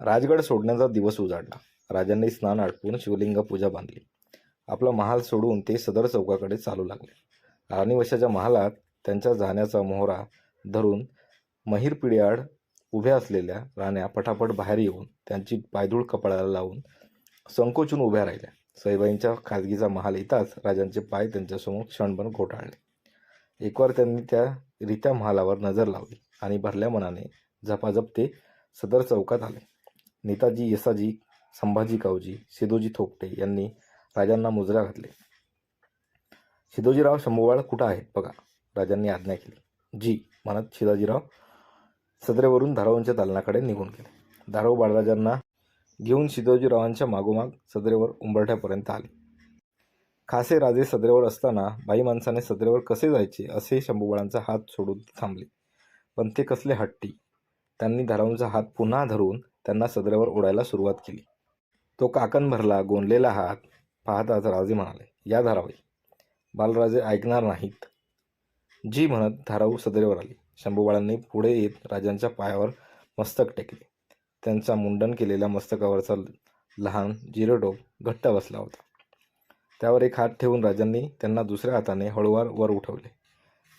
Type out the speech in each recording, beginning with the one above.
राजगड सोडण्याचा दिवस उजाडला. राजांनी स्नान आटपून शिवलिंग पूजा बांधली. आपला महाल सोडून ते सदर चौकाकडे चालू लागले. राणीवशाच्या महालात त्यांच्या जाण्याचा मोहरा धरून महिर पिढ्याआड उभ्या असलेल्या राण्या पटापट बाहेर येऊन त्यांची पायधूळ कपाळाला लावून संकोचून उभ्या राहिल्या. सईबाईंच्या खाजगीचा महाल येताच राजांचे पाय त्यांच्यासमोर क्षणभर घोटाळले. एकवार त्यांनी त्या रित्या महालावर नजर लावली आणि भरल्या मनाने झपाझप ते सदर चौकात आले. नेताजी येसाजी संभाजी कावजी सिदोजी थोपटे यांनी राजांना मुजरा घातले. सिदोजीराव शंभूवाळ कुठं आहेत? बघा राजांनी आज्ञा केली. जी म्हणत शिदाजीराव सदरेवरून धारावांच्या दालनाकडे निघून गेले. धाराव बाळराजांना घेऊन सिदोजीरावांच्या मागोमाग सदरेवर उंबरठ्यापर्यंत आले. खासे राजे सदरेवर असताना बाई माणसाने सदरेवर कसे जायचे असे शंभूबाळांचा हात सोडून थांबले. पण ते कसले हट्टी? त्यांनी धारावांचा हात पुन्हा धरून त्यांना सदऱ्यावर ओढायला सुरुवात केली. तो काकण भरला गोंडलेला हात पाहताच राजे म्हणाले या धारावाई बालराजे ऐकणार नाहीत. जी म्हणत धाराऊ सदरेवर आली. शंभूबाळांनी पुढे येत राजांच्या पायावर मस्तक टेकले. त्यांचा मुंडन केलेल्या मस्तकावरचा लहान जिरडोप घट्ट बसला होता. त्यावर एक हात ठेवून राजांनी त्यांना दुसऱ्या हाताने हळूवार वर उठवले.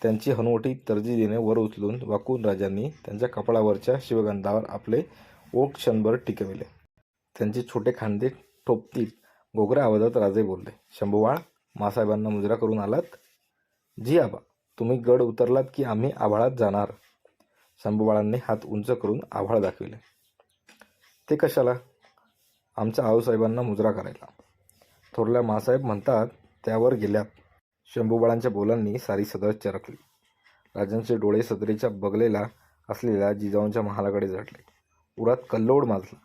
त्यांची हनुवटी देणे वर उचलून वाकून राजांनी त्यांच्या कपाळावरच्या शिवगंधावर आपले ओठ क्षणभर टिकविले. त्यांचे छोटे खांदे ठोपतीत गोगऱ्या आवाजात राजे बोलले शंभूवाळ मासाहेबांना मुजरा करून आलात? जी आबा तुम्ही गड उतरलात की आम्ही आभाळात जाणार? शंभूबाळांनी हात उंच करून आभाळ दाखविले. ते कशाला? आमच्या आऊसाहेबांना मुजरा करायला. थोरल्या मासाहेब म्हणतात त्यावर गेल्यात. शंभूबाळांच्या बोलांनी सारी सदर चरकली. राजांचे डोळे सदरीच्या बगलेला असलेल्या जिजाऊंच्या महालाकडे झटले. उरात कल्लोड माजला.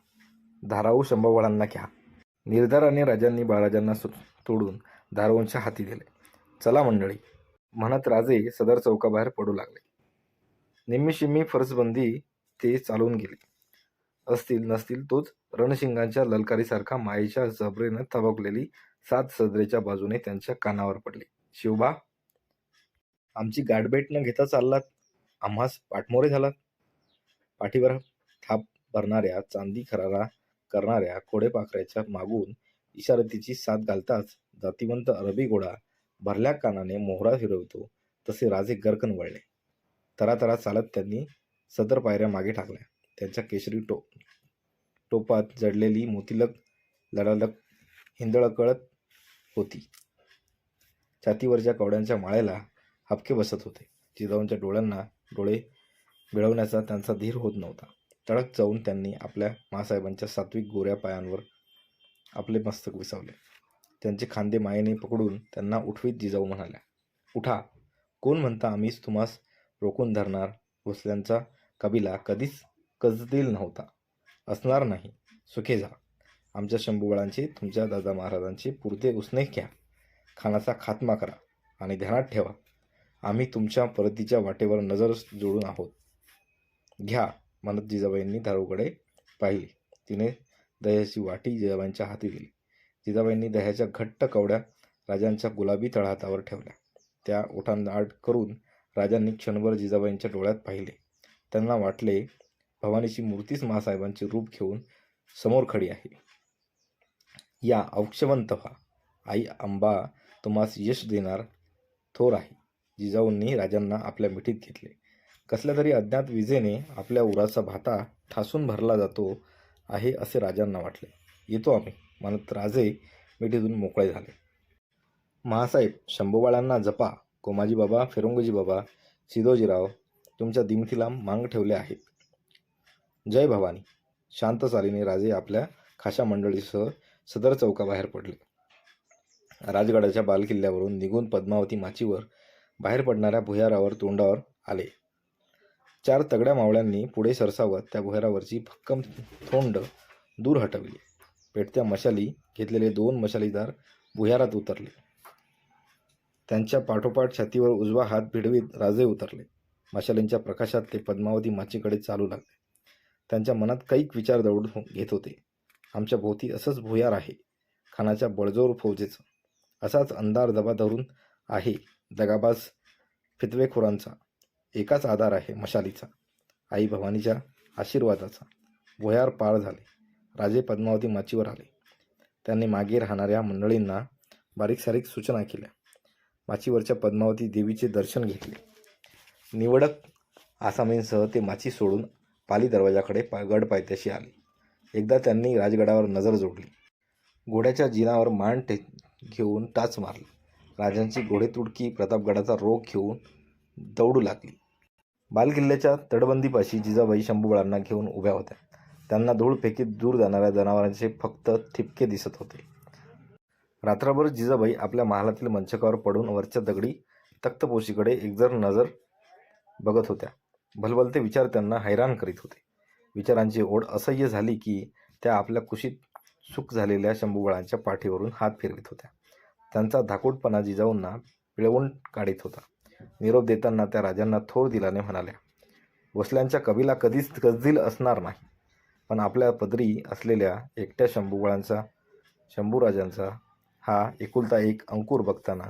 धाराऊ शंभवळांना घ्या. निर्धाराने राजांनी बाळराजांना तोडून धाराऊंच्या हाती दिले. चला मंडळी. म्हणत राजे सदर चौकाबाहेर पडू लागले. निम्मीशिम्मी फरसबंदी ते चालून गेले. असतील नसतील तोच रणशिंगांच्या ललकारीसारखा मायेच्या जबरेनं थबकलेली सात सदरेच्या बाजूने त्यांच्या कानावर पडली. शिवबा आमची गाठभेट न घेता चाललात. आम्हास पाठमोरे झालात. पाठीवर थाप भरणाऱ्या चांदी खरारा करणाऱ्या कोडेपाखऱ्याच्या मागून इशारतीची साथ घालताच जातिवंत अरबी घोडा भरल्या कानाने मोहरा फिरवतो तसे राजे गरकन वळले. तरातरा चालत त्यांनी सदर पायऱ्या मागे टाकल्या. त्यांच्या केशरी टो टोपात जडलेली मोतीलक लडालक हिंदळकळत होती. छातीवरच्या कवड्यांच्या माळ्याला हपके बसत होते. जिजाऊंच्या डोळ्यांना डोळे मिळवण्याचा त्यांचा धीर होत नव्हता. तडक जाऊन त्यांनी आपल्या मासाहेबांच्या सात्विक गोऱ्या पायांवर आपले मस्तक विसावले. त्यांचे खांदे मायेने पकडून त्यांना उठवीत जिजाऊ म्हणाल्या उठा. कोण म्हणता आम्हीच तुम्हास रोखून धरणार? भोसल्यांचा कबिला कधीच कजतील नव्हता. असणार नाही. सुखे जा. आमच्या शंभूबाळांचे तुमच्या दादा महाराजांचे पुरते उसने घ्या. खानाचा खात्मा करा आणि ध्यानात ठेवा. आम्ही तुमच्या परतीच्या वाटेवर नजर जोडून आहोत. घ्या. म्हणत जिजाबाईंनी धारूकडे पाहिली. तिने दह्याची वाटी जिजाबाईंच्या हाती दिली. जिजाबाईंनी दह्याच्या घट्ट कवड्या राजांच्या गुलाबी तळहातावर ठेवल्या. त्या ओठांआड करून राजांनी क्षणभर जिजाबाईंच्या डोळ्यात पाहिले. त्यांना वाटले भवानीची मूर्तीच महासाहेबांचे रूप घेऊन समोर खडी आहे. या औक्षवंत व्हा. आई अंबा तुम्हास यश देणार थोर आहे. जिजाऊंनी राजांना आपल्या मिठीत घेतले. कसल्या तरी अज्ञात विजेने आपल्या उराचा भाता ठासून भरला जातो आहे असे राजांना वाटले. येतो आम्ही. म्हणत राजे मिठीतून मोकळे झाले. महासाहेब शंभूबाळांना जपा. कोमाजी बाबा फिरंगोजी बाबा सिदोजीराव तुमच्या दिमतीला मांग ठेवले आहेत. जय भवानी. शांत चालीने राजे आपल्या खाशा मंडळीसह सदर चौकाबाहेर पडले. राजगडाच्या बालकिल्ल्यावरून निघून पद्मावती माचीवर बाहेर पडणाऱ्या भुयारावर तोंडावर आले. चार तगड्या मावळ्यांनी पुढे सरसावत त्या भुयारावरची भक्कम थोंड दूर हटवली. पेटत्या मशाली घेतलेले दोन मशालीदार भुयारात उतरले. त्यांच्या पाठोपाठ छातीवर उजवा हात भिडवीत राजे उतरले. मशालींच्या प्रकाशात ते पद्मावती माचीकडे चालू लागले. त्यांच्या मनात कैक विचार दौड हो- घेत होते. आमच्या भोवती असंच भुयार आहे. खानाच्या बळजोर फौजेचं. असाच अंधार दबा धरून आहे दगाबाज फितवेखोरांचा. एकाच आधार आहे मशालीचा. आई भवानीच्या आशीर्वादाचा. भुयार पार झाले. राजे पद्मावती माचीवर आले. त्यांनी मागे राहणाऱ्या मंडळींना बारीक सारीक सूचना केल्या. माचीवरच्या पद्मावती देवीचे दर्शन घेतले. निवडक आसामींसह ते माची सोडून पाली दरवाजाकडे पा गड पायथ्याशी आले. एकदा त्यांनी राजगडावर नजर जोडली. घोड्याच्या जिनावर मान टे घेऊन टाच मारली. राजांची घोडेतुडकी प्रतापगडाचा रोग घेऊन दौडू लागली. बालकिल्ल्याच्या तटबंदीपाशी जिजाबाई शंभूबळांना घेऊन उभ्या होत्या. त्यांना धूळ फेकीत दूर जाणाऱ्या जनावरांचे फक्त ठिपके दिसत होते. रात्रभर जिजाबाई आपल्या महालातील मंचकावर पडून वरच्या दगडी तख्तपोशीकडे एकजर नजर बघत होत्या. भलबलते विचार त्यांना हैराण करीत होते. विचारांची ओढ असह्य झाली की त्या आपल्या कुशीत सुख झालेल्या शंभूबळांच्या पाठीवरून हात फिरवित होत्या. त्यांचा धाकूटपणा जिजाऊंना पिळवून काढीत होता. निरोप देताना त्या राजांना थोर दिलाने म्हणाल्या भोसल्यांच्या कवीला कधीच गजदिल असणार नाही. पण आपल्या पदरी असलेल्या एकट्या शंभूबळांचा शंभूराजांचा हा एकुलता एक अंकुर बघताना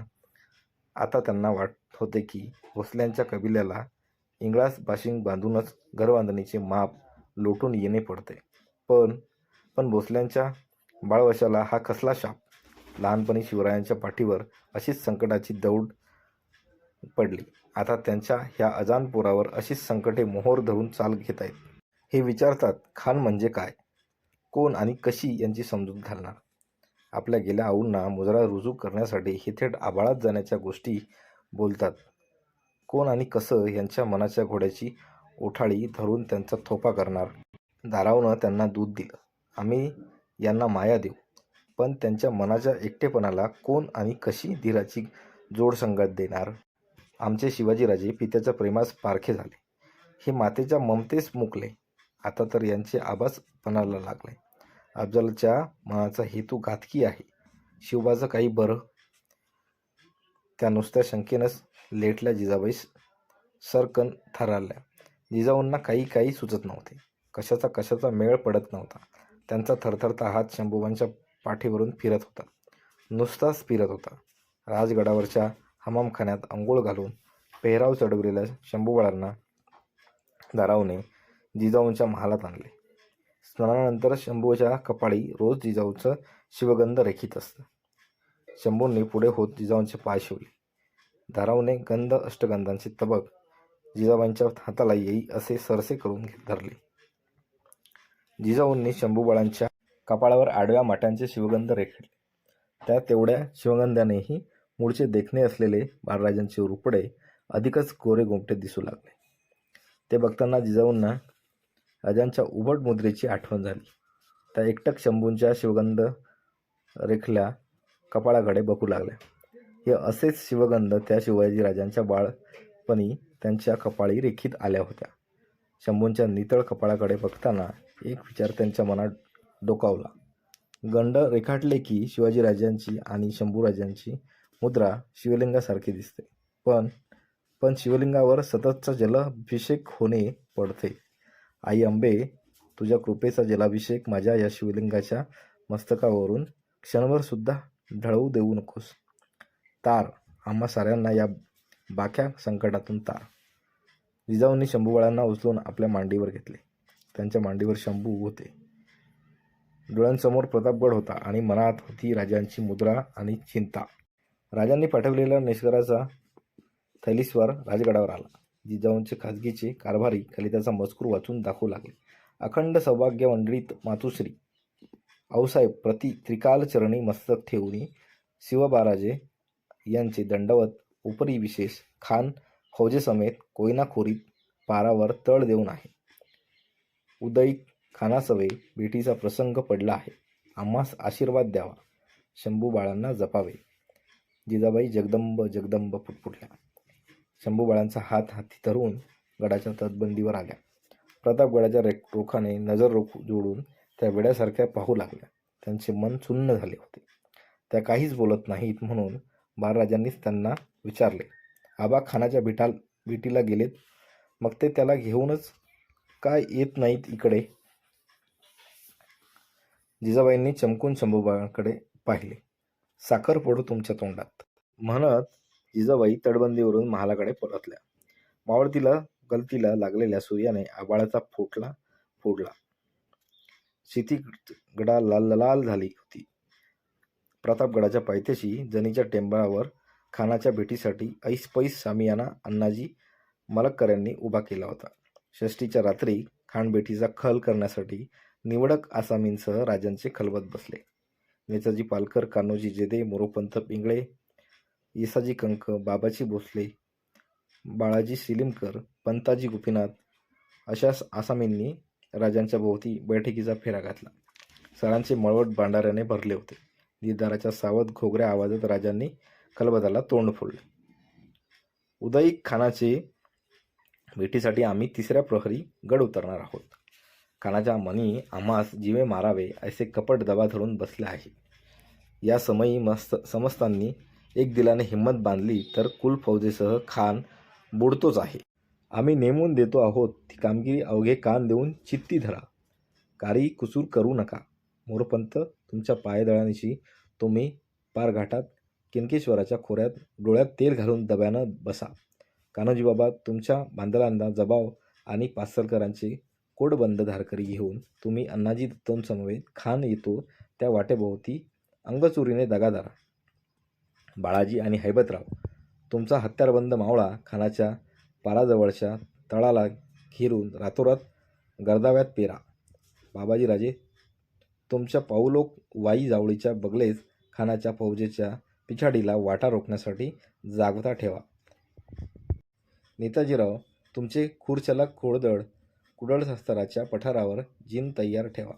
आता त्यांना वाट होते की भोसल्यांच्या कबिल्याला इंगळास बाशिंग बांधूनच घरबांधणीचे माप लोटून येणे पडते. पण पण भोसल्यांच्या बाळवशाला हा कसला शाप? लहानपणी शिवरायांच्या पाठीवर अशीच संकटाची दौड पडली. आता त्यांच्या ह्या अजानपुरावर अशीच संकटे मोहोर धरून चाल घेत आहेत. हे विचारतात खान म्हणजे काय? कोण आणि कशी यांची समजूत घालणार? आपल्या गेल्या आऊंना मुजरा रुजू करण्यासाठी हे थेट आबाळात जाण्याच्या गोष्टी बोलतात. कोण आणि कसं यांच्या मनाच्या घोड्याची ओठाळी धरून त्यांचा थोपा करणार? दारावनं त्यांना दूध दिलं. आम्ही यांना माया देऊ. पण त्यांच्या मनाच्या एकटेपणाला कोण आणि कशी धीराची जोडसंगत देणार? आमचे शिवाजीराजे पित्याच्या प्रेमास पारखे झाले. हे मातेच्या ममतेस मुकले. आता तर यांचे आभास पणाला लागले. अफजलच्या मनाचा हेतू घातकी आहे. शिवबाचं काही बरं? त्या नुसत्या शंकेनंच लेटल्या जिजाबाई सरकन थरारल्या. जिजाऊंना काही काही सुचत नव्हते. कशाचा कशाचा मेळ पडत नव्हता. त्यांचा थरथरता हात शंभूबांच्या पाठीवरून फिरत होता. नुसताच फिरत होता. राजगडावरच्या हमामखान्यात आंघोळ घालून पेहराव चढवलेल्या शंभूबाळांना दारावने जिजाऊंच्या महालात आणले. स्नानानंतर शंभूच्या कपाळी रोज जिजाऊचं शिवगंध रेखीत असतं. शंभूंनी पुढे होत जिजाऊंचे पाय शिवले. धारावने गंध अष्टगंधांचे तबक जिजाबाईंच्या हाताला येई असे सरसे करून धरले. जिजाऊंनी शंभूबाळांच्या कपाळावर आडव्या माट्यांचे शिवगंध रेखले. त्या तेवढ्या शिवगंधानेही मूळचे देखणे असलेले बाळराजांचे रुपडे अधिकच गोरे गोमटे दिसू लागले. ते बघताना जिजाऊंना राजांच्या उभट मुद्रेची आठवण झाली. त्या एकटक शंभूंच्या शिवगंध रेखल्या कपाळाकडे बघू लागल्या. हे असेच शिवगंध त्या शिवाजीराजांच्या बाळपणी त्यांच्या कपाळी रेखीत आल्या होत्या. शंभूंच्या नितळ कपाळाकडे बघताना एक विचार त्यांच्या मनात डोकावला. गंड रेखाटले की शिवाजीराजांची आणि शंभूराजांची मुद्रा शिवलिंगासारखी दिसते. पण पण शिवलिंगावर सततचा जलाभिषेक होणे पडते. आई अंबे तुझ्या कृपेचा जलाभिषेक माझ्या या शिवलिंगाच्या मस्तकावरून क्षणभर सुद्धा ढळवू देऊ नकोस. तार आम्हा साऱ्यांना या बाक्या संकटातून तार. जिजाऊंनी शंभूबाळांना उचलून आपल्या मांडीवर घेतले. त्यांच्या मांडीवर शंभू होते. डोळ्यांसमोर प्रतापगड होता आणि मनात होती राजांची मुद्रा आणि चिंता. राजांनी पाठवलेला निष्कराचा थैलीस्वार राजगडावर आला जिजाऊंचे खाजगीचे कारभारी खाली त्याचा मजकूर वाचून दाखवू लागले. अखंड सौभाग्य मंडळीत मातुश्री आऊसाहेब प्रति त्रिकालचरणी मस्तक ठेवून शिवबाराजे यांचे दंडवत उपरी विशेष खान फौजेसमेत कोयनाखोरीत पारावर तळ देऊन आहे. उदय खानासवे भेटीचा प्रसंग पडला आहे. आम्हास आशीर्वाद द्यावा. शंभू बाळांना जपावे. जिजाबाई जगदंब जगदंब फुटफुटल्या शंभू बाळांचा हात हाती धरून गडाच्या तटबंदीवर आल्या. प्रतापगडाच्या रे रोखाने नजर रोख जोडून त्या वेड्यासारख्या पाहू लागल्या. त्यांचे मन सुन्न झाले होते. त्या काहीच बोलत नाहीत म्हणून बाळराजांनीच त्यांना विचारले आबा खानाच्या भेटाल भेटीला गेलेत? मग ते त्याला घेऊनच काय येत नाहीत इकडे? जिजाबाईंनी चमकून शंभूबाळांकडे पाहिले. साखर पडू तुमच्या तोंडात. म्हणत जिजाबाई तटबंदीवरून महालाकडे परतल्या. मावळतीला गलतीला लागलेल्या सूर्याने आबाळाचा फोटला फोडला. क्षितिगडा लाल लाल झाली होती. प्रतापगडाच्या पायथ्याशी जनीच्या टेंबळावर खानाच्या भेटीसाठी ऐसपैस सामियाना अण्णाजी मलक्करांनी उभा केला होता. षष्टीच्या रात्री खानबेटीचा खल करण्यासाठी निवडक आसामींसह राजांचे खलबत बसले. नेताजी पालकर कान्होजी जेदे मोरोपंत पिंगळे येसाजी कंक बाबाजी भोसले बाळाजी सिलिमकर पंताजी गोपीनाथ अशा आसामींनी राजांच्या भोवती बैठकीचा फेरा घातला. सरांचे मळवट भांडाऱ्याने भरले होते. निर्धाराच्या सावध घोगऱ्या आवाजात राजांनी खलबताला तोंड फोडले. उदयी खानाचे भेटीसाठी आम्ही तिसऱ्या प्रहरी गड उतरणार आहोत. कानाच्या मनी आम्हास जीवे मारावे असे कपट दबा धरून बसले आहे. या समयी मस्त समस्तांनी एक दिलाने हिंमत बांधली तर कुल फौजेसह खान बुडतोच आहे. आम्ही नेमून देतो आहोत ती कामगिरी अवघे कान देऊन चित्ती धरा. कारी कुसूर करू नका. मोरपंत तुमच्या पायदळांशी तुम्ही पारघाटात किनकेश्वराच्या खोऱ्यात डोळ्यात तेल घालून दब्यानं बसा. कान्होजीबाबा तुमच्या बांधलांना जबाव आणि पासरकरांचे कोडबंद धारकरी घेऊन तुम्ही अण्णाजी दत्तोंसमवेत खान येतो त्या वाटेभोवती अंगचुरीने दगा धरा. बाळाजी आणि हैबतराव तुमचा हत्यारबंद मावळा खानाच्या पाराजवळच्या तळाला घेरून रातोरात गर्दाव्यात पेरा. बाबाजी राजे तुमच्या पाऊलोक वाई जावळीच्या बगलेच खानाच्या फौजेच्या पिछाडीला वाटा रोखण्यासाठी जागता ठेवा. नेताजीराव तुमचे खुरचलक खोडदळ कुडळशस्त्राच्या पठारावर जिन तयार ठेवा.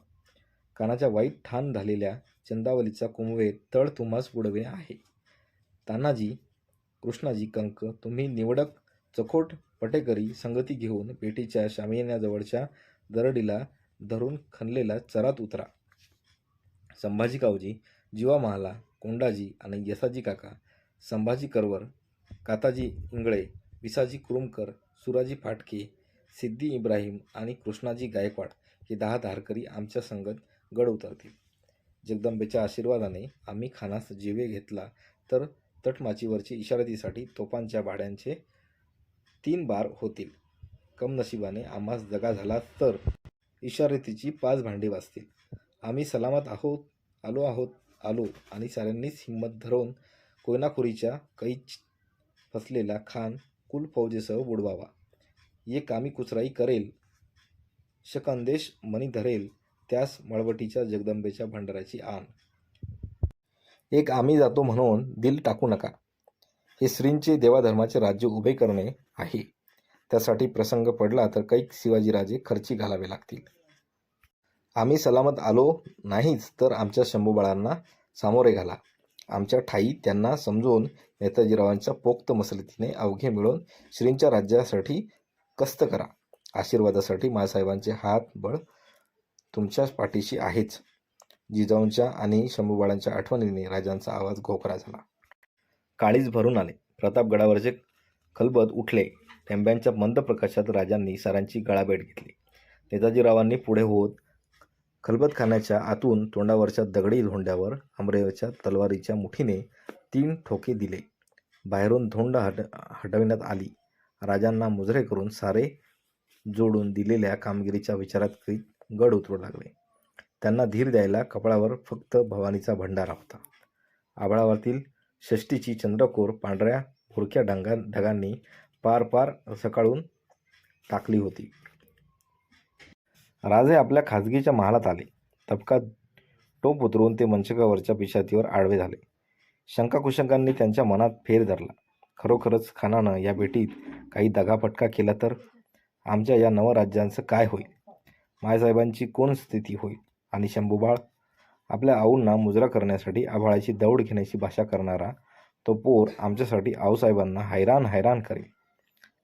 कानाच्या वाईट ठाण झालेल्या चंदावलीचा कुंभे तळ तुम्हास बुडवे आहे. तानाजी कृष्णाजी कंक तुम्ही निवडक चखोट पटेकरी संगती घेऊन पेटीच्या शामियान्याजवळच्या दरडीला धरून खणलेला चरात उतरा. संभाजी कावजी जीवा महाला कोंडाजी आणि यसाजी काका संभाजी करवर काताजी इंगळे विसाजी कुरुमकर सुराजी फाटके सिद्धी इब्राहिम आणि कृष्णाजी गायकवाड हे दहा धारकरी आमच्या संगत गड उतरतील. जगदंबेच्या आशीर्वादाने आम्ही खानास जीवे घेतला तर तटमाचीवरची इशारतीसाठी तोफांच्या भाड्यांचे तीन बार होतील. कमनशिबाने आम्हास जगा झाला तर इशारतीची पाच भांडी वाजतील. आम्ही सलामत आहोत आलो आहोत आलो आणि साऱ्यांनीच हिंमत धरून कोयनाखोरीच्या कैच फसलेला खान कुल फौजेसह बुडवावा. ये कामी कुचराई करेल. शकंदेश मनी धरेल त्यास मळवटीच्या जगदंबेच्या भंडाराची आण. एक आम्ही जातो म्हणून दिल टाकू नका. हे श्रींचे देवाधर्माचे राज्य उभे करणे आहे. त्यासाठी प्रसंग पडला तर कैक शिवाजीराजे खर्ची घालावे लागतील. आम्ही सलामत आलो नाहीच तर आमच्या शंभूबाळांना सामोरे घाला. आमच्या ठाई त्यांना समजून नेताजीरावांच्या पोक्त मसलतीने अवघे मिळून श्रींच्या राज्यासाठी कस्त करा. आशीर्वादासाठी मासाहेबांचे हात बळ पाठीशी आहेच. जिजाऊंच्या आणि शंभूबाळांच्या आठवणीने राजांचा आवाज घोकरा झाला. काळीज भरून आले. प्रतापगडावरचे खलबत उठले. टेंब्यांच्या मंद प्रकाशात राजांनी सरांची गळाभेट घेतली. नेताजीरावांनी पुढे होत खलबतखान्याच्या आतून तोंडावरच्या दगडी धोंड्यावर अमरेवच्या तलवारीच्या मुठीने तीन ठोके दिले. बाहेरून धोंड हट हटविण्यात आली. राजांना मुजरे करून सारे जोडून दिलेल्या कामगिरीच्या विचारात करीत गड उतरू लागले. त्यांना धीर द्यायला कपाळावर फक्त भवानीचा भंडारा होता. आबळावरतील षष्टीची चंद्रकोर पांढऱ्या भुरक्या ढंगा ढगांनी पार पार सकाळून टाकली होती. राजे आपल्या खाजगीच्या महालात आले. तबका टोप उतरून ते मंचकावरच्या पिशातीवर आडवे झाले. शंकाकुशंकांनी त्यांच्या मनात फेर धरला. खरोखरच खानानं या भेटीत काही दगाफटका केला तर? आमच्या या नवराज्यांचं काय होईल? मायसाहेबांची कोण स्थिती होईल? आणि शंभूबाळ? आपल्या आऊंना मुजरा करण्यासाठी आभाळाची दौड घेण्याची भाषा करणारा तो पोर आमच्यासाठी आऊसाहेबांना हैराण हैराण करेल.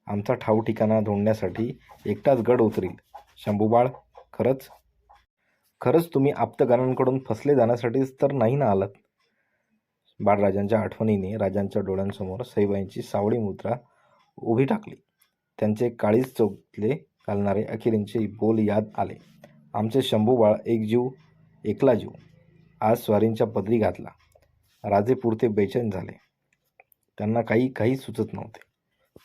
आमचा ठाव ठिकाणा धोंडण्यासाठी एकटाच गड उतरील. शंभूबाळ? खरंच? खरंच तुम्ही आप्तगानांकडून फसले जाण्यासाठीच तर नाही ना आलात? बाळराजांच्या आठवणीने राजांच्या डोळ्यांसमोर सईबाईंची सावळी मुद्रा उभी टाकली. त्यांचे काळीज चौकले घालणारे अखेरींचे बोल याद आले. आमचे शंभूबाळ एक जीव एकला जीव. आज स्वारींच्या पदरी घातला. राजे पुरते बेचैन झाले. त्यांना काही काही सुचत नव्हते.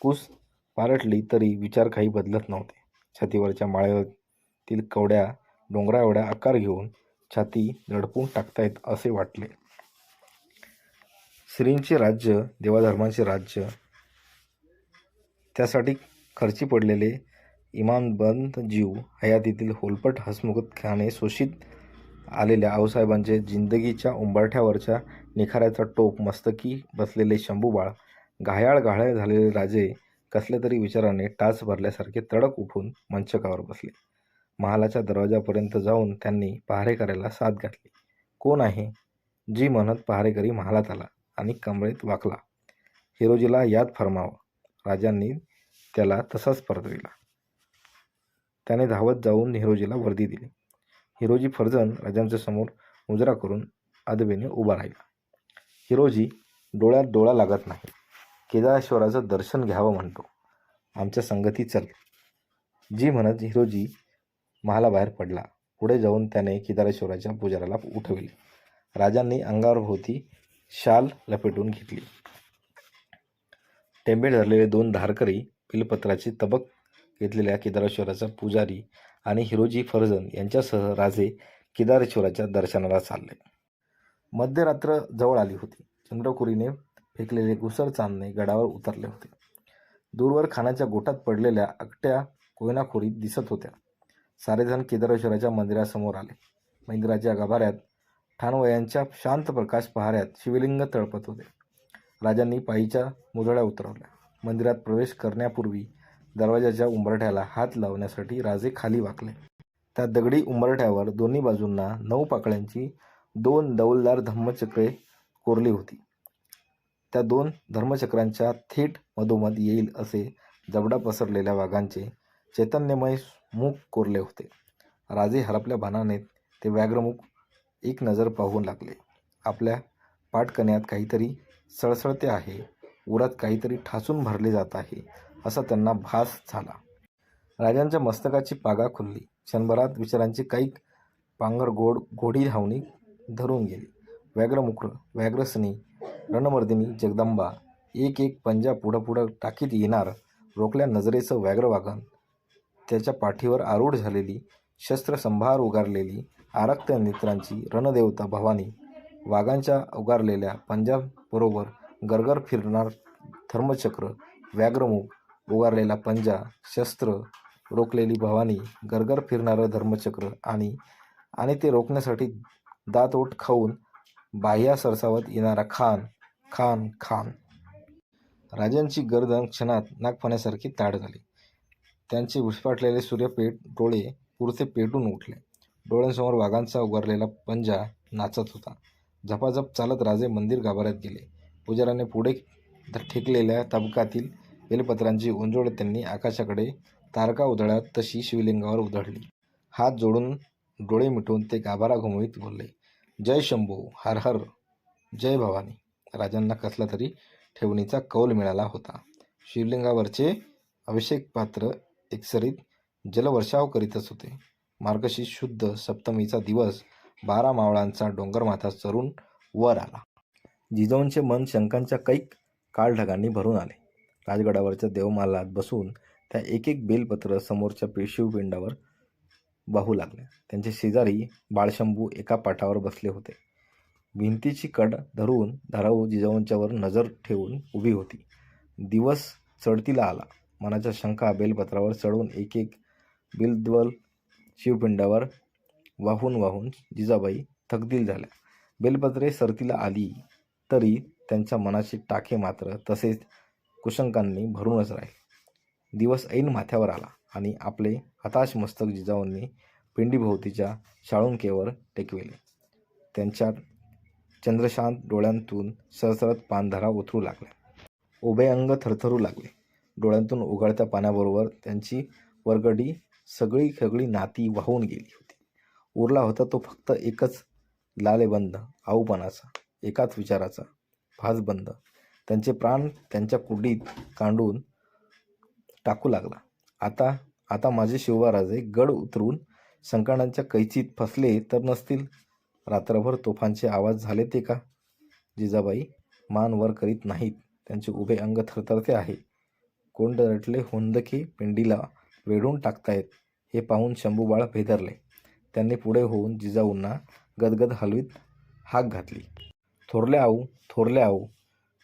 कुस पारटली तरी विचार काही बदलत नव्हते. छातीवरच्या माळ्यातील कवड्या डोंगरा आकार घेऊन छाती दडपून टाकतायत असे वाटले. स्त्रींचे राज्य देवाधर्मांचे राज्य त्यासाठी खर्ची पडलेले इमानबंद जीव हयातीतील होलपट हसमुखत खाने शोषित आलेल्या आऊसाहेबांचे जिंदगीच्या उंबरठ्यावरच्या निखाऱ्याचा टोप मस्तकी बसलेले शंभूबाळ घायाळ घायाळ झालेले राजे कसल्या तरी विचाराने टाच भरल्यासारखे तडक उठून मंचकावर बसले. महालाच्या दरवाजापर्यंत जाऊन त्यांनी पहारेकऱ्याला साथ घातली. कोण आहे? जी म्हणत पहारेकरी महालात आला. आणि कमळेत वाकला. हिरोजीला याद फरमावं. राजांनी त्याला तसाच परतविला त्याने धावत जाऊन हिरोजीला वर्दी दिली. हिरोजी फर्जन राजांच्या समोर मुजरा करून अदबेने उभा राहिला. हिरोजी डोळ्यात डोळा लागत नाही. केदारेश्वराचं दर्शन घ्यावं म्हणतो. आमच्या संगती चल. जी म्हणत हिरोजी महालाबाहेर पडला. पुढे जाऊन त्याने केदारेश्वराच्या पुजाराला उठविले. राजांनी अंगावर भोवती शाल लपेटून घेतली. टेंबे धरलेले दोन धारकरी बिलपत्राची तबक घेतलेल्या केदारेश्वराचा पुजारी आणि हिरोजी फर्जन यांच्यासह राजे केदारेश्वराच्या दर्शनाला चालले. मध्यरात्र जवळ आली होती. चंद्रकुरीने फेकलेले घुसर चांदणे गडावर उतरले होते. दूरवर खानाच्या गोठात पडलेल्या अकट्या कोयनाखोरीत दिसत होत्या. सारेजण केदारेश्वराच्या मंदिरासमोर आले. मंदिराच्या गाभाऱ्यात ठाणवयांच्या शांत प्रकाश पहाऱ्यात शिवलिंग तळपत होते. राजांनी पायीच्या मुजळ्या उतरवल्या. मंदिरात प्रवेश करण्यापूर्वी दरवाजाच्या उंबरठ्याला हात लावण्यासाठी राजे खाली वाकले. त्या दगडी उंबरठ्यावर दोन्ही बाजूंना नऊ पाकळ्यांची दोन दौलदार धम्मचक्रे कोरली होती. त्या दोन धर्मचक्रांच्या थेट मधोमध येईल असे जबडा पसरलेल्या वाघांचे चैतन्यमय मुख कोरले होते. राजे हरपल्या भानाने ते व्याघ्रमुख एक नजर पाहू लागले. आपल्या पाठकण्यात काहीतरी सळसळते आहे. उरात काहीतरी ठासून भरले जात आहे असा त्यांना भास झाला. राजांच्या मस्तकाची पागा खुलली. क्षणभरात विचारांची काही पांगर गोड घोडी धावणी धरून गेली. व्याघ्रमुख व्याघ्रसनी रणमर्दिनी जगदंबा एक एक पंजा पुढं पुढं टाकीत येणार रोखल्या नजरेचं व्याघ्रवागन त्याच्या पाठीवर आरूढ झालेली शस्त्रसंभार उगारलेली आरक्त नेत्रांची रणदेवता भवानी वाघांच्या उगारलेल्या पंजाबरोबर गरगर फिरणार धर्मचक्र व्याघ्रमुख उगारलेला पंजा शस्त्र रोखलेली भवानी गरगर फिरणारं धर्मचक्र आणि आणि ते रोखण्यासाठी दातओट खाऊन बाह्या सरसावत येणारा खान खान खान. राजांची गर्दन क्षणात नागफण्यासारखी ताड झाली. त्यांचे विस्फाटलेले सूर्यपेट डोळे पुरते पेटून उठले. डोळ्यांसमोर वाघांचा उगारलेला पंजा नाचत होता. झपाझप चालत राजे मंदिर गाभाऱ्यात गेले. पुजाऱ्याने पुढे ठेकलेल्या तबकातील बेलपत्रांची उंजोड त्यांनी आकाशाकडे तारका उधळ्यात तशी शिवलिंगावर उधळली. हात जोडून डोळे मिटून ते गाभारा घुमवीत बोलले जय शंभू हर हर जय भवानी. राजांना कसला तरी ठेवणीचा कौल मिळाला होता. शिवलिंगावरचे अभिषेक पात्र एकसरीत जलवर्षाव करीतच होते. मार्गशीर्ष शुद्ध सप्तमीचा दिवस बारा मावळांचा डोंगरमाथा चरून वर आला. जिजाऊंचे मन शंकांच्या कैक काळढगांनी भरून आले. राजगडावरच्या देवमालात बसून त्या एक एक बेलपत्र समोरच्या पे शिवपिंडावर वाहू लागल्या. त्यांचे शेजारी बाळशंभू एका पाटावर बसले होते. भिंतीची कड धरून धाराऊ जिजाऊंच्यावर नजर ठेवून उभी होती. दिवस चढतीला आला. मनाच्या शंका बेलपत्रावर चढवून एक एक बिलद्वल शिवपिंडावर वाहून वाहून जिजाबाई थकदील झाल्या. बेलपत्रे सरतीला आली तरी त्यांच्या मनाचे टाके मात्र तसेच कुशंकांनी भरूनच राहिले. दिवस ऐन माथ्यावर आला आणि आपले हताश मस्तक जिजाऊंनी पिंडीभोवतीच्या शाळुंकेवर टेकविले. त्यांच्या चंद्रशांत डोळ्यांतून सरसरत पानधारा उतरू लागल्या. उभे अंग थरथरू लागले. डोळ्यांतून उघडत्या पाण्याबरोबर त्यांची वरगडी सगळी सगळी नाती वाहून गेली होती. उरला होता तो फक्त एकच लालेबंद आऊपणाचा एकाच विचाराचा भासबंद. त्यांचे प्राण त्यांच्या कुडीत कांडून टाकू लागला. आता आता माझे शिवराजे गड उतरून संकटांच्या कैचीत फसले तर नसतील? रात्रभर तोफांचे आवाज झाले ते का? जिजाबाई मान वर करीत नाहीत. त्यांचे उभे अंग थरथरते आहे. कोंड रटले होंदके पिंडीला वेढून टाकतायत हे पाहून शंभूबाळ भेदरले. त्यांनी पुढे होऊन जिजाऊंना गदगद हलवीत हाक घातली. थोरल्या आऊ थोरल्या आऊ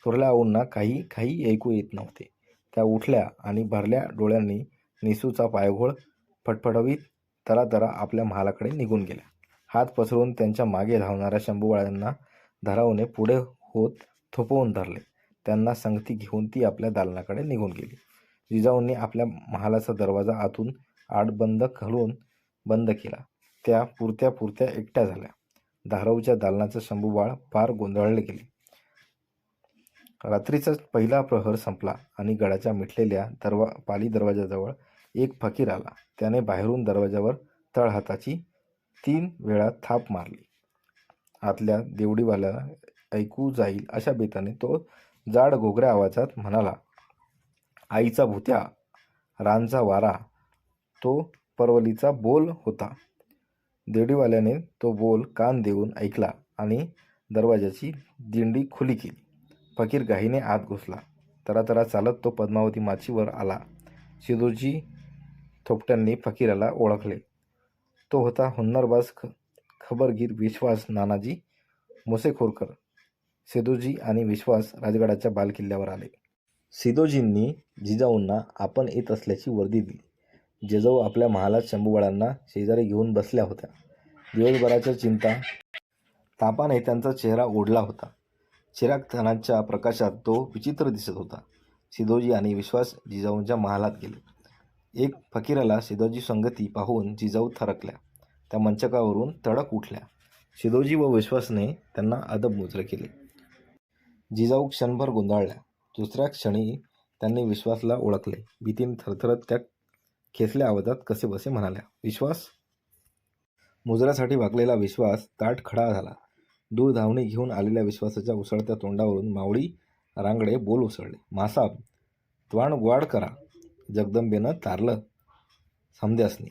थोरल्या आऊंना काही काही ऐकू येत नव्हते. त्या उठल्या आणि भरल्या डोळ्यांनी निसूचा पायघोळ फटफटवीत तरातरा आपल्या महालाकडे निघून गेल्या. हात पसरून त्यांच्या मागे धावणाऱ्या शंभूबाळांना धरावने पुढे होत थोपवून धरले. त्यांना संगती घेऊन ती आपल्या दालनाकडे निघून गेली. जिजाऊंनी आपल्या महालाचा दरवाजा आतून आड बंद घालून बंद केला. त्या पुरत्या पुरत्या एकट्या झाल्या. धाराऊच्या दालनाचं शंभूबाळ फार गोंधळले गेले. रात्रीचा पहिला प्रहर संपला आणि गडाच्या मिटलेल्या दरवा पाली दरवाजाजवळ एक फकीर आला. त्याने बाहेरून दरवाजावर तळहाताची तीन वेळा थाप मारली. आतल्या देवडीवाल्याला ऐकू जाईल अशा बेताने तो जाड घोगऱ्या आवाजात म्हणाला आईचा भुत्या रानचा वारा तो परवलीचा बोल होता. देडीवाल्याने तो बोल कान देऊन ऐकला आणि दरवाजाची दिंडी खुली केली. फकीर घाईने आत घुसला. तरातरा चालत तो पद्मावती माचीवर आला. सिदोजी थोपट्यांनी फकीराला ओळखले. तो होता हुन्नरबाज ख खबरगीर विश्वास नानाजी मोसेखोरकर. सिदोजी आणि विश्वास राजगडाच्या बालकिल्ल्यावर आले. सिदोजींनी जिजाऊंना आपण येत असल्याची वर्दी दिली. जिजाऊ आपल्या महालात शंभूबाळांना शेजारी घेऊन बसल्या होत्या. दिवसभराच्या चिंता तापाने त्यांचा चेहरा ओढला होता. चिरागतानाच्या प्रकाशात तो विचित्र दिसत होता. सिदोजी आणि विश्वास जिजाऊंच्या महालात गेले. एक फकीराला सिदोजी संगती पाहून जिजाऊ थरकल्या. त्या मंचकावरून तडक उठल्या. सिदोजी व विश्वासने त्यांना अदब मुजरे केले. जिजाऊ क्षणभर गोंधळल्या दुसऱ्या क्षणी त्यांनी विश्वासला ओळखले. भीतीने थरथरत त्या खेचल्या आवाजात कसे बसे म्हणाल्या विश्वास? मुजऱ्यासाठी वाकलेला विश्वास ताट खडा झाला. दूर धावणी घेऊन आलेल्या विश्वासाच्या उसळत्या तोंडावरून मावळी रांगडे बोल उसळले. मासाब त्वाण ग्वाड करा. जगदंबेनं तारलं समध्यासनी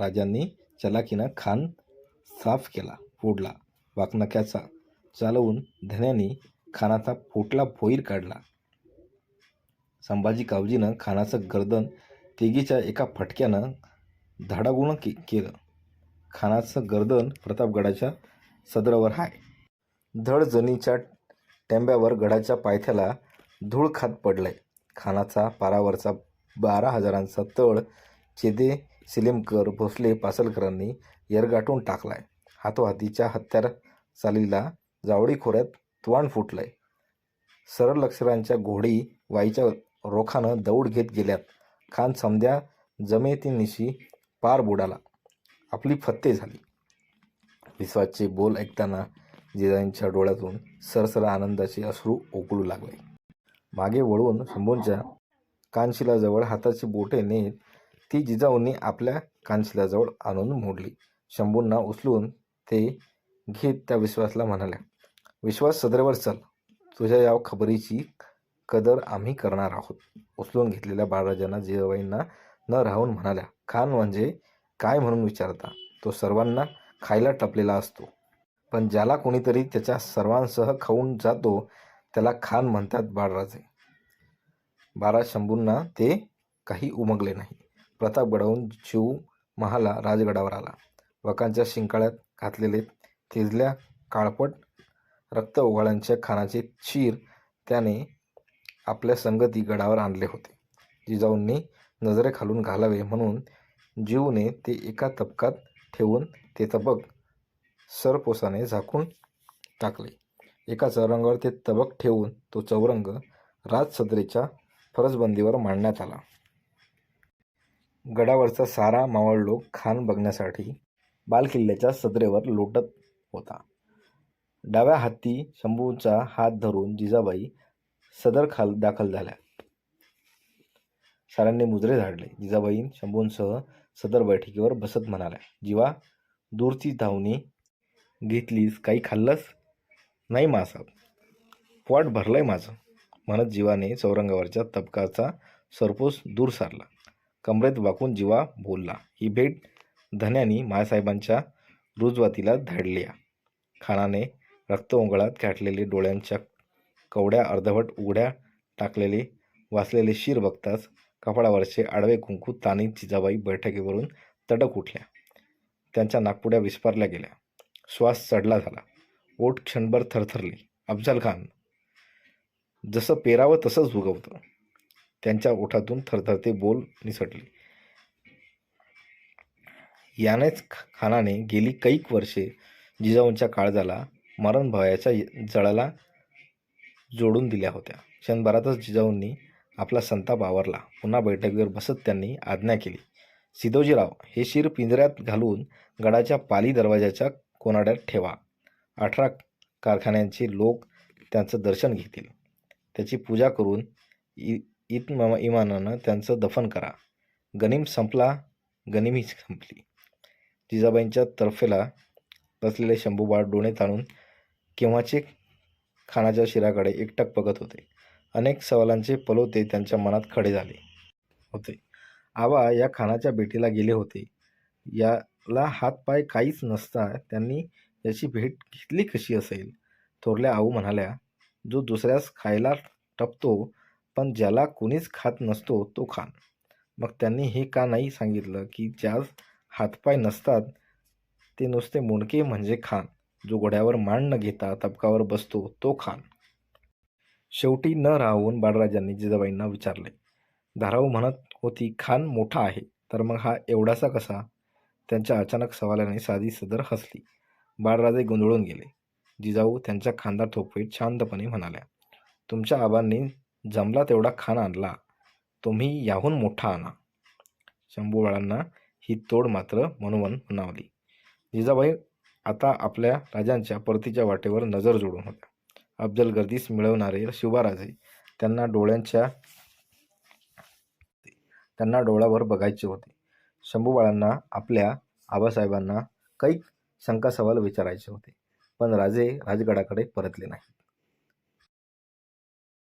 राजांनी चलाकीनं खान साफ केला फोडला. वाकनक्याचा चालवून धन्यानी खानाचा फोटला फोईर काढला. संभाजी कावजीनं खानाचं गर्दन तेगीच्या एका फटक्यानं धाडागुण के केलं. खानाचं गर्दन प्रतापगडाच्या सदरावर हाय. धड जनीच्या टेंब्यावर गडाच्या पायथ्याला धूळ खात पडलंय. खानाचा पारावरचा बारा हजारांचा तळ चेदे सिलेमकर भोसले पासलकरांनी यरगाटून टाकलाय. हातोहातीच्या हत्यार चालीला जावडी खोऱ्यात त्वाण फुटलंय. सरळ अक्षरांच्या घोडी वाईच्या रोखानं दौड घेत गेल्यात. खान समध्या जमेतीनिशी पार बुडाला. आपली फत्ते झाली. विश्वासचे बोल ऐकताना जिजाईंच्या डोळ्यातून सरसर आनंदाचे अश्रू ओकळू लागले. मागे वळून शंभूंच्या कानशिलाजवळ हाताची बोटे नेत ती जिजाऊंनी आपल्या कानशिलाजवळ आणून मोडली. शंभूंना उचलून ते घेत त्या विश्वासला म्हणाल्या विश्वास सदरेवर चल. तुझ्या या खबरीची कदर आम्ही करणार आहोत. उचलून घेतलेल्या बाळराजांना जिजाबाईंना न राहून म्हणाल्या खान म्हणजे काय म्हणून विचारता? तो सर्वांना खायला टपलेला असतो. पण ज्याला कोणीतरी त्याच्या सर्वांसह खाऊन जातो त्याला खान म्हणतात बाळराजे. बारा शंभूंना ते काही उमगले नाही. प्रताप गडवून शिव महाला राजगडावर आला. वकांच्या शिंकाळ्यात घातलेले तेजल्या काळपट रक्त ओघाळ्यांच्या खानाचे चीर त्याने आपल्या संगती गडावर आणले होते. जिजाऊंनी नजरेखालून घालावे म्हणून जीवने ते एका तबकात ठेवून ते तबक सरपोसाने झाकून टाकले. एका चौरंगावर ते तबक ठेवून तो चौरंग राजसदरेच्या फरसबंदीवर मांडण्यात आला. गडावरचा सारा मावळ लोक खान बघण्यासाठी बालकिल्ल्याच्या सदरेवर लोटत होता. डाव्या हाती शंभूचा हात धरून जिजाबाई सदर खाल दाखल झाल्या. सारांनी मुजरे झाडले. जिजाबाईं शंभूंसह सदर बैठकीवर बसत म्हणाल्या जीवा दूरची धावणी घेतलीस काही खाल्लंस? नाही मासाब पोट भरलंय माझं. म्हणत जीवाने चौरंगावरच्या तबकाचा सरपोस दूर सारला. कमरेत वाकून जीवा बोलला ही भेट धन्यानी मायसाहेबांच्या रुजवातीला धाडल्या. खानाने रक्त ओंगळात गाठलेले डोळ्यांच्या कवड्या अर्धवट उघड्या टाकलेले वाचलेले शिर बघताच कपाळावरचे आडवे कुंकू तानी जिजाबाई बैठकीवरून तडक उठल्या. त्यांच्या नाकपुड्या विस्पारल्या गेल्या. श्वास चढला झाला. ओठ क्षणभर थरथरली. अफजल खान जसं पेरावं तसंच उगवतं. त्यांच्या ओठातून थरथरते बोल निसटले. यानेच खानाने गेली कैक वर्षे जिजाऊंच्या काळजाला मरण भयाच्या जळाला जोडून दिल्या होत्या. क्षणभरातच जिजाऊंनी आपला संताप आवरला. पुन्हा बैठकीवर बसत त्यांनी आज्ञा केली. सिदोजीराव हे शिर पिंजऱ्यात घालून गडाच्या पाली दरवाजाच्या कोनाड्यात ठेवा. अठरा कारखान्यांचे लोक त्यांचं दर्शन घेतील. त्याची पूजा करून इ इत इमानानं त्यांचं दफन करा. गनिम संपला गनिमी संपली. जिजाबाईंच्या तर्फेला बसलेले शंभूबाळ डोळे ताणून केव्हाचे खानाच्या शिराकडे एकटक बघत होते. अनेक सवालांचे पलोते त्यांच्या मनात खडे झाले होते. आबा या खानाच्या भेटीला गेले होते. याला हातपाय काहीच नसता त्यांनी याची भेट घेतली कशी असेल? थोरल्या आऊ म्हणाल्या जो दुसऱ्यास खायला टपतो पण ज्याला कोणीच खात नसतो तो खान. मग त्यांनी हे का नाही सांगितलं की ज्यास हातपाय नसतात ते नुसते मुंडके म्हणजे खान. जो घोड्यावर मान न घेता तबकावर बसतो तो खान. शेवटी न राहून बाळराजांनी जिजाबाईंना विचारले. धाराऊ म्हणत होती खान मोठा आहे तर मग हा एवढासा कसा? त्यांच्या अचानक सवालाने साधी सदर हसली. बाळराजे गोंधळून गेले. जिजाऊ त्यांच्या खांदा थोपवीत शांतपणे म्हणाल्या तुमच्या आबांनी जमला तेवढा खान आणला. तुम्ही याहून मोठा आणा. शंभूबाळांना ही तोड मात्र मनोमन म्हणावली जिजाबाई आता आपल्या राजांच्या परतीच्या वाटेवर नजर जोडून होत्या. अफजल गर्दीस मिळवणारे शिवाराजे त्यांना डोळ्यांच्या त्यांना डोळ्यावर बघायचे होते. शंभूबाळांना आपल्या आबासाहेबांना काही शंकासवाल विचारायचे होते. पण राजे राजगडाकडे परतले नाही